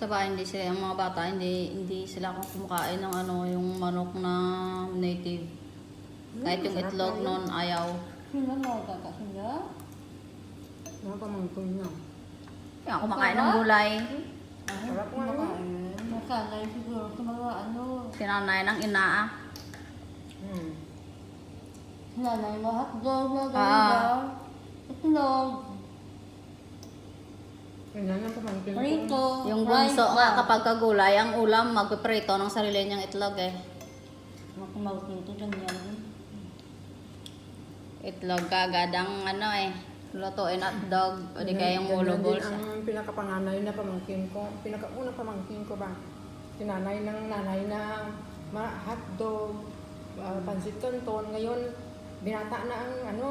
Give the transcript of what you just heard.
Sa bahay, hindi sila, yung mga bata, hindi, hindi sila kumakain ng ano, yung manok na native. Kahit yung itlog na noon, ayaw. Sino mo kakasin niya? Mga pamangkin niya. Kaya kumakain ng gulay. Ay, Sarap nga yun. kumakain. Nasanay siguro sa mga ano. Sinanay ng inaa. Hmm. Nanay mo hotdog na Ah. ganda. Itlog. Prito. Yung bunso nga kapag kagulay, ang ulam, magpiprito ng sarili niyang itlog eh. Makumawag nito ganyan. Itlog kagad ang ano eh. Lutuin at dog. O di kaya yung Yan- yan din sa... ang pinakapanganay na pamangkin ko. Pinakaunang pamangkin ko ba? Sinanay ng nanay na ma hotdog, uh, pansit canton. Ngayon, binata na ang ano,